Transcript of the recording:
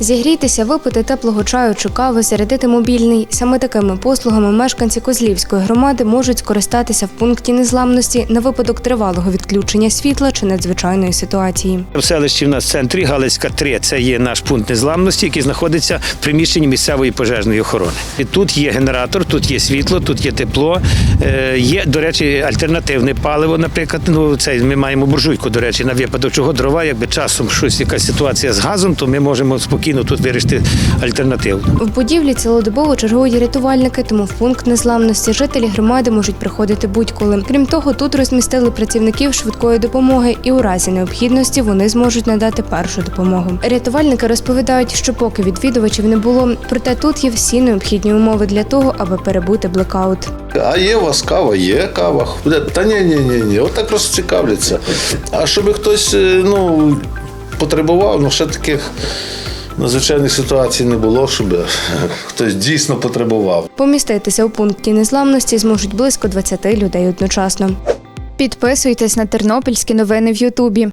Зігрітися, випити теплого чаю чи кави, зарядити мобільний. Саме такими послугами мешканці Козлівської громади можуть скористатися в пункті незламності на випадок тривалого відключення світла чи надзвичайної ситуації. В селищі в нас в центрі Галицька 3 це є наш пункт незламності, який знаходиться в приміщенні місцевої пожежної охорони. І тут є генератор, тут є світло, тут є тепло. Е, Є, до речі, альтернативне паливо. Наприклад, ну це ми маємо буржуйку, до речі, на випадок чого дрова, якби часом щось якась ситуація з газом, то ми можемо спокійно тут вирішити альтернативу. В будівлі цілодобово чергують рятувальники, тому в пункт незламності жителі громади можуть приходити будь-коли. Крім того, тут розмістили працівників швидкої допомоги, і у разі необхідності вони зможуть надати першу допомогу. Рятувальники розповідають, що поки відвідувачів не було, проте тут є всі необхідні умови для того, аби перебути блекаут. А є у вас кава? Є кава. Та ні, ні, ні, ні. Отак просто цікавляться. А щоб хтось е, ну, потребував, ну ще таких надзвичайних ситуацій не було, щоб е, хтось дійсно потребував. Поміститися у пункті незламності зможуть близько 20 людей одночасно. Підписуйтесь на тернопільські новини в Ютубі.